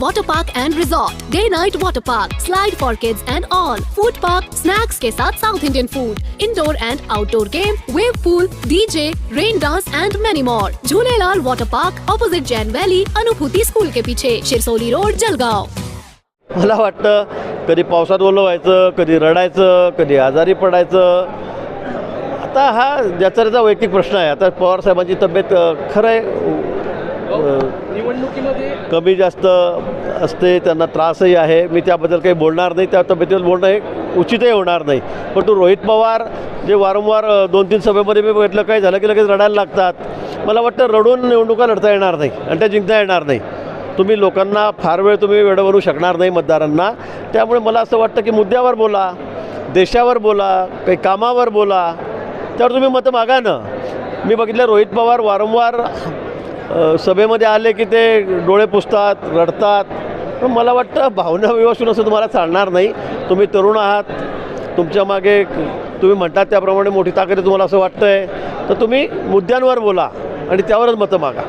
water park and resort day night water park slide for kids and all food park snacks के साथ south Indian food indoor and outdoor game wave pool DJ rain dance and many more Jhulelal water park opposite Jain valley Anubhuti school के पीछे Shirsoli road Jalgaon मला वाटतं कधी पावसात ओलं कधी रडायचं कधी आजारी पडायचं आता हा ज्याचा त्याचा वैयक्तिक प्रश्न आहे आता पवारसाहेबांची तब्येत खरं आहे कमी जास्त असते त्यांना त्रासही आहे. मी त्याबद्दल काही बोलणार नाही. त्या तब्येतीवर बोलणं हे उचितही होणार नाही. पण तू रोहित पवार जे वारंवार दोन तीन सभेमध्ये मी बघितलं काही झालं की लगेच रडायला लागतात. मला वाटतं रडून निवडणुका लढता येणार नाही आणि त्या जिंकता येणार नाही. तुम्ही लोकांना फार वेळ तुम्ही वेळ बनवू शकणार नाही मतदारांना. त्यामुळे मला असं वाटतं की मुद्द्यावर बोला देशावर बोला काही कामावर बोला. त्यावर तुम्ही मतं मागा ना. मी बघितलं रोहित पवार वारंवार सभेमध्ये आले की ते डोळे पुसतात रडतात. पण मला वाटतं भावना व्यवस्थून असं तुम्हाला चालणार नाही. तुम्ही तरुण आहात. तुमच्या मागे तुम्ही म्हणतात त्याप्रमाणे मोठी ताकद आहे तुम्हाला असं वाटतं आहे तर तुम्ही मुद्द्यांवर बोला आणि त्यावरच मतं मागा.